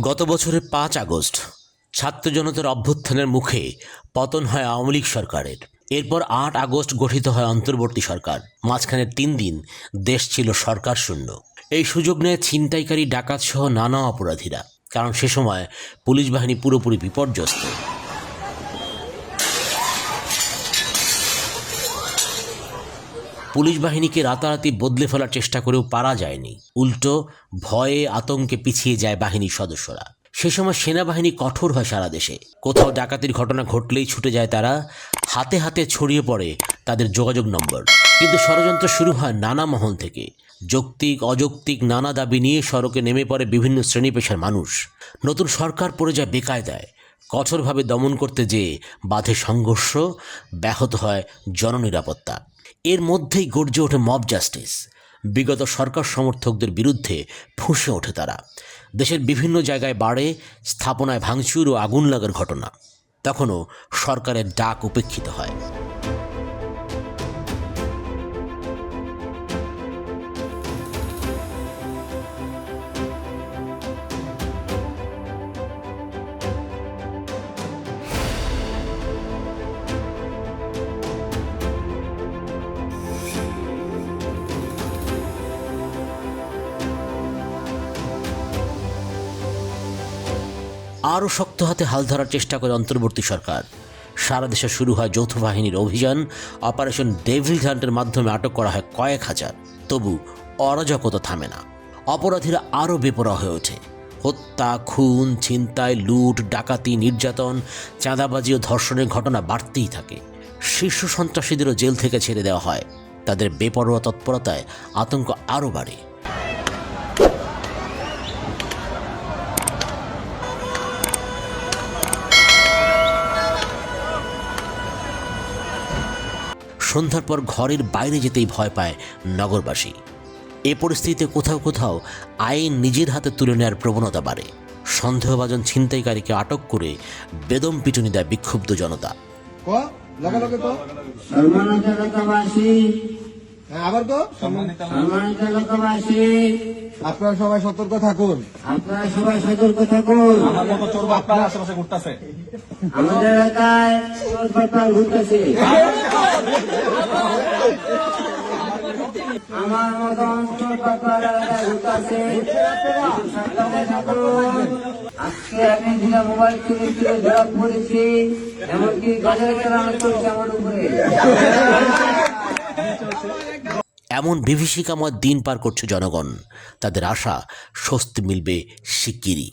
গত বছরের পাঁচ আগস্ট ছাত্র জনতার অভ্যুত্থানের মুখে পতন হয় আওয়ামী লীগ সরকারের। এরপর আট আগস্ট গঠিত হয় অন্তর্বর্তী সরকার। মাঝখানে তিন দিন দেশ ছিল সরকার শূন্য। এই সুযোগ নেয় ছিনতাইকারী ডাকাত সহ নানা অপরাধীরা। কারণ সে সময় পুলিশ বাহিনী পুরোপুরি বিপর্যস্ত। পুলিশ বাহিনীকে রাতারাতি বদলে ফেলার চেষ্টা করেও পারা যায়নি। উল্টো, ভয়ে আতঙ্কে পিছিয়ে যায় বাহিনীর সদস্যরা। সে সময় সেনাবাহিনী কঠোর হয় সারা দেশে। কোথাও ডাকাতির ঘটনা ঘটলেই ছুটে যায় তারা, হাতে হাতে ছড়িয়ে পড়ে তাদের যোগাযোগ নম্বর। কিন্তু ষড়যন্ত্র শুরু হয় নানা মহল থেকে। যৌক্তিক, অযৌক্তিক নানা দাবি নিয়ে সড়কে নেমে পড়ে বিভিন্ন শ্রেণি পেশার মানুষ। নতুন সরকার পড়ে যায় বেকায়দায়। কঠোরভাবে দমন করতে যেয়ে বাধে সংঘর্ষ, ব্যাহত হয় জননিরাপত্তা। এর মধ্যেই গর্জে ওঠে মব জাস্টিস বিগত সরকার সমর্থকদের বিরুদ্ধে ফুঁসে ওঠে তারা। দেশের বিভিন্ন জায়গায় বাড়ে, স্থাপনায় ভাঙচুর ও আগুন লাগার ঘটনা। তখনও সরকারের ডাক উপেক্ষিত হয়। আরও শক্ত হাতে হাল ধরার চেষ্টা করে অন্তর্বর্তী সরকার। সারা দেশে শুরু হয় যৌথ বাহিনীর অভিযান। অপারেশন ডেভিল হান্টের মাধ্যমে আটক করা হয় কয়েক হাজার। তবু অরাজকতা থামে না। অপরাধীরা আরও বেপরা হয়ে ওঠে। হত্যা, খুন, ছিনতাই, লুট, ডাকাতি, নির্যাতন, চাঁদাবাজি ও ধর্ষণের ঘটনা বাড়তেই থাকে। শীর্ষ সন্ত্রাসীদেরও জেল থেকে ছেড়ে দেওয়া হয়। তাদের বেপরোয়া তৎপরতায় আতঙ্ক আরও বাড়ে। সন্ধ্যার পর ঘরের বাইরে যেতেই ভয় পায় নগরবাসী। এ পরিস্থিতিতে কোথাও কোথাও আইন নিজের হাতে তুলে নেওয়ার প্রবণতা বাড়ে। সন্দেহভাজন ছিনতাইকারীকে আটক করে বেদম পিটুনি দেয় বিক্ষুব্ধ জনতা। আবার ক সম্মানিত লোকবাসী। আপনারা সবাই সতর্ক থাকুন। আপনারা সবাই সতর্ক থাকুন। চোর আশেপাশে ঘুরতেছে। আমাদের এলাকায় চোর পাটপার ঘুরতেছে। আমার মতন চোর এলাকায় ঘুরতেছে। আজকে আমি যেটা মোবাইল চুরি চুরি ধরা পড়েছি এমনকি চালানো চলছে আমার উপরে। এমন বিভীষিকাময় দিন পার করছে জনগণ। তাদের আশা স্বস্তি মিলবে শিগগিরই।